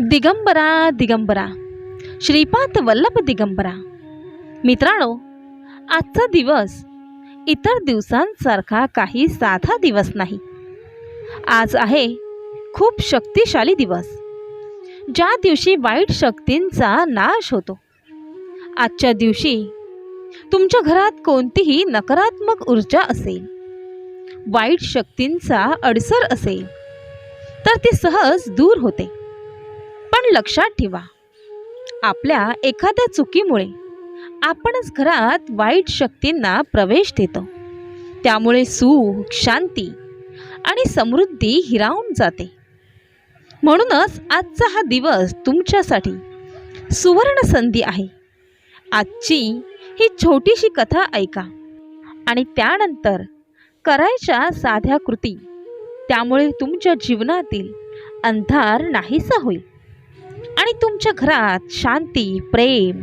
दिगंबरा दिगंबरा. श्रीपाद वल्लभ दिगंबरा. मित्रांनो आजचा दिवस इतर दिवसांसारखा काही साधा दिवस नाही. आज आहे खूप शक्तिशाली दिवस ज्या दिवशी वाईट शक्तींचा नाश होतो. आजच्या दिवशी तुमच्या घरात कोणतीही नकारात्मक ऊर्जा असेल वाईट शक्तींचा अडसर असेल तर ती सहज दूर होते. पण लक्षात ठेवा. आपल्या एखाद्या चुकीमुळे आपणच घरात वाईट शक्तींना प्रवेश देतो. त्यामुळे सुख शांती आणि समृद्धी हिरावून जाते. म्हणूनच आजचा हा दिवस तुमच्यासाठी सुवर्ण संधी आहे. आजची ही छोटीशी कथा ऐका आणि त्यानंतर करायच्या साध्या कृती. त्यामुळे तुमच्या जीवनातील अंधार नाहीसा होईल. आणि तुमच्या घरात शांती प्रेम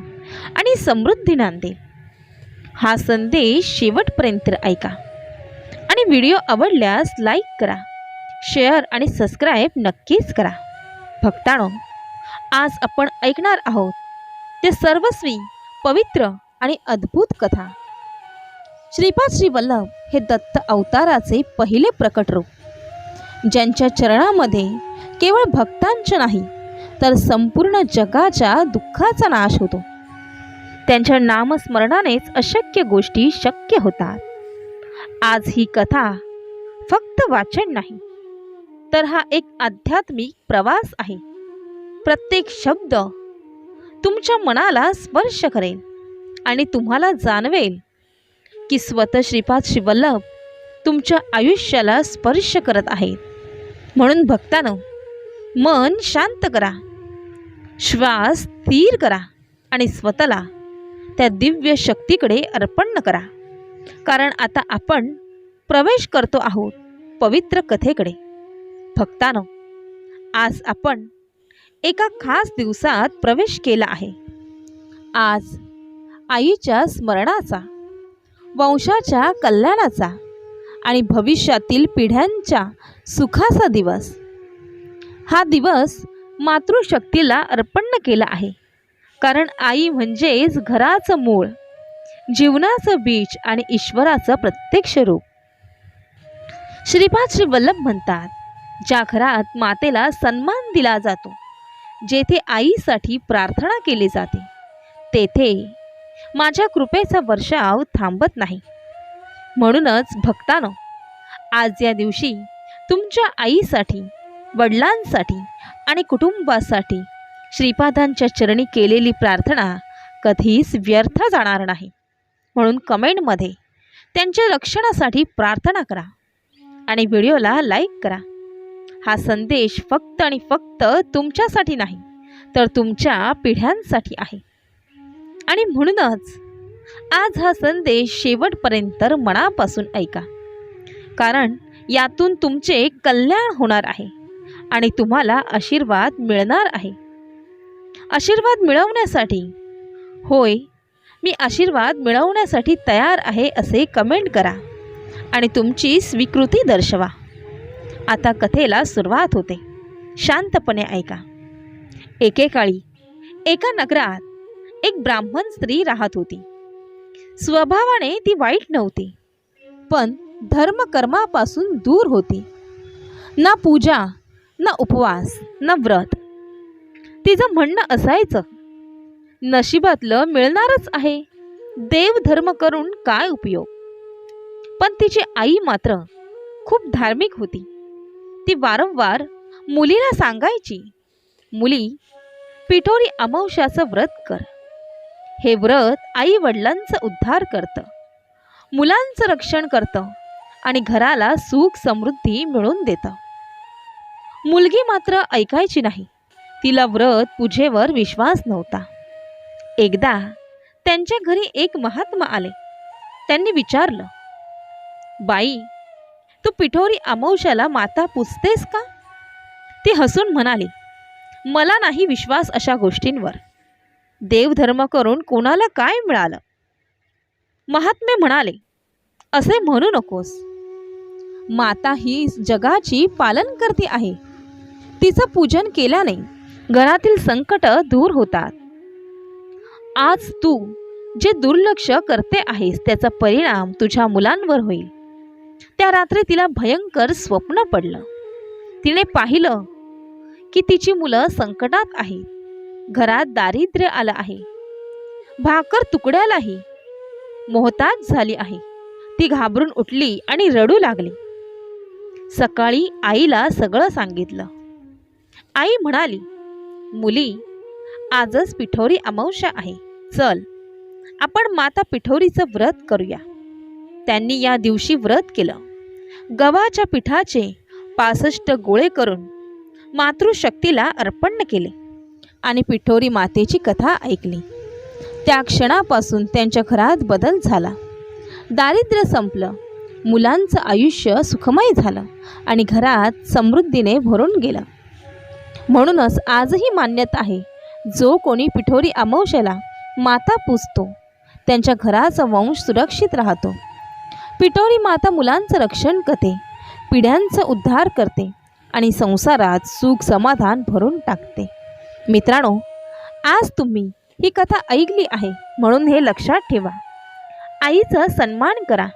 आणि समृद्धी नांदेल हा संदेश शेवटपर्यंत ऐका. आणि व्हिडिओ आवडल्यास लाईक करा शेअर आणि सबस्क्राईब नक्कीच करा. भक्तानो आज आपण ऐकणार आहोत ते सर्वस्वी पवित्र आणि अद्भुत कथा. श्रीपाद श्री वल्लभ हे दत्त अवताराचे पहिले प्रकट रूप ज्यांच्या चरणामध्ये केवळ भक्तांच्या नाही तर संपूर्ण जगाच्या दुःखाचा नाश होतो. त्यांच्या नामस्मरणानेच अशक्य गोष्टी शक्य होतात. आज ही कथा फक्त वाचन नाही तर हा एक आध्यात्मिक प्रवास आहे. प्रत्येक शब्द तुमच्या मनाला स्पर्श करेल आणि तुम्हाला जाणवेल की स्वतः श्रीपाद श्रीवल्लभ तुमच्या आयुष्याला स्पर्श करत आहेत. म्हणून भक्तानं मन शांत करा. श्वास स्थिर करा आणि स्वतःला त्या दिव्य शक्तीकडे अर्पण करा. कारण आता आपण प्रवेश करतो आहोत पवित्र कथेकडे. भक्तानो आज आपण एका खास दिवसात प्रवेश केला आहे. आज आईच्या स्मरणाचा वंशाच्या कल्याणाचा आणि भविष्यातील पिढ्यांच्या सुखाचा दिवस. हा दिवस मातृशक्तीला अर्पण केला आहे. कारण आई म्हणजेच घराचं मूळ जीवनाचं बीज आणि ईश्वराचं प्रत्यक्ष रूप. श्रीपाद श्री वल्लभ म्हणतात ज्या घरात मातेला सन्मान दिला जातो जेथे आईसाठी प्रार्थना केली जाते तेथे माझ्या कृपेचा वर्षाव थांबत नाही. म्हणूनच भक्तानं आज या दिवशी तुमच्या आईसाठी वडिलांसाठी आणि कुटुंबासाठी श्रीपादांच्या चरणी केलेली प्रार्थना कधीच व्यर्थ जाणार नाही. म्हणून कमेंटमध्ये त्यांच्या रक्षणासाठी प्रार्थना करा आणि व्हिडिओला लाईक करा. हा संदेश फक्त आणि फक्त तुमच्यासाठी नाही तर तुमच्या पिढ्यांसाठी आहे. आणि म्हणूनच आज हा संदेश शेवटपर्यंत मनापासून ऐका. कारण यातून तुमचे कल्याण होणार आहे. आणि तुम्हाला आशीर्वाद मिळणार आहे. आशीर्वाद मिळवण्यासाठी? होय मी आशीर्वाद मिळवण्यासाठी तयार आहे असे कमेंट करा आणि तुमची स्वीकृती दर्शवा. आता कथेला सुरुवात होते. शांतपणे ऐका. एकेकाळी एका नगरात एक ब्राह्मण स्त्री राहत होती. स्वभावाने ती वाईट नव्हती पण धर्मकर्मापासून दूर होती. ना पूजा ना उपवास ना व्रत. तिचं म्हणणं असायचं नशिबातलं मिळणारच आहे. देव धर्म करून काय उपयोग? पण तिची आई मात्र खूप धार्मिक होती. ती वारंवार मुलीला सांगायची मुली पिठोरी अमावश्याचं व्रत कर. हे व्रत आई वडिलांचा उद्धार करतं मुलांचं रक्षण करतं आणि घराला सुख समृद्धी मिळवून देतं. मुलगी मात्र ऐकायची नाही. तिला व्रत पूजेवर विश्वास नव्हता. एकदा त्यांच्या घरी एक महात्मा आले. त्यांनी विचारलं बाई तू पिठोरी अमावश्याला माता पुजतेस का? ती हसून म्हणाली मला नाही विश्वास अशा गोष्टींवर. देवधर्म करून कोणाला काय मिळालं? महात्मे म्हणाले असे म्हणू नकोस. माता ही जगाची पालन करते आहे. तिचं पूजन केल्याने घरातील संकट दूर होतात. आज तू जे दुर्लक्ष करते आहेस त्याचा परिणाम तुझ्या मुलांवर होईल. त्या रात्री तिला भयंकर स्वप्न पडलं. तिने पाहिलं की तिची मुलं संकटात आहेत. घरात दारिद्र्य आलं आहे. भाकर तुकड्यालाही मोहताज झाली आहे. ती घाबरून उठली आणि रडू लागली. सकाळी आईला सगळं सांगितलं. आई म्हणाली मुली आजच पिठोरी अमावस्या आहे. चल आपण माता पिठोरीचं व्रत करूया. त्यांनी या दिवशी व्रत केलं. गव्हाच्या पिठाचे पासष्ट गोळे करून मातृशक्तीला अर्पण केले आणि पिठोरी मातेची कथा ऐकली. त्या क्षणापासून त्यांच्या घरात बदल झाला. दारिद्र्य संपलं. मुलांचं आयुष्य सुखमय झालं आणि घरात समृद्धीने भरून गेलं. म्हणूनच आजही मान्यता आहे. जो कोणी पिठोरी अमावश्याला माता पूजतो त्यांच्या घराचा वंश सुरक्षित राहतो. पिठोरी माता मुलांचं रक्षण करते पिढ्यांचा उद्धार करते आणि संसारात सुख समाधान भरून टाकते. मित्रांनो आज तुम्ही ही कथा ऐकली आहे म्हणून हे लक्षात ठेवा. आईचा सन्मान करा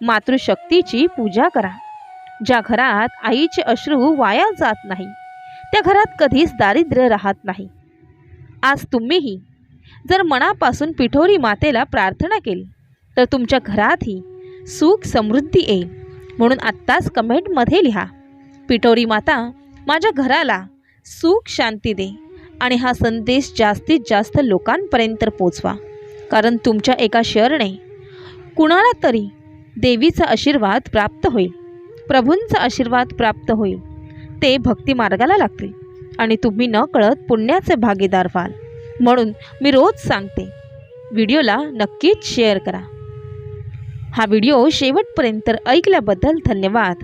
मातृशक्तीची पूजा करा. ज्या घरात आईचे अश्रू वाया जात नाही त्या घरात कधीच दारिद्र्य राहत नाही. आज तुम्हीही जर मनापासून पिठोरी मातेला प्रार्थना केली तर तुमच्या घरातही सुख समृद्धी येईल म्हणून आत्ताच कमेंटमध्ये लिहा. पिठोरी माता माझ्या घराला सुख शांती दे आणि हा संदेश जास्तीत जास्त लोकांपर्यंत पोचवा. कारण तुमच्या एका शेअरने कुणाला तरी देवीचा आशीर्वाद प्राप्त होईल प्रभूंचा आशीर्वाद प्राप्त होईल. ते भक्ती मार्गाला लागतील. आणि तुम्ही न कळत पुण्याचे भागीदार व्हाल. म्हणून मी रोज सांगते व्हिडिओला नक्कीच शेअर करा. हा व्हिडिओ शेवटपर्यंत ऐकल्याबद्दल धन्यवाद.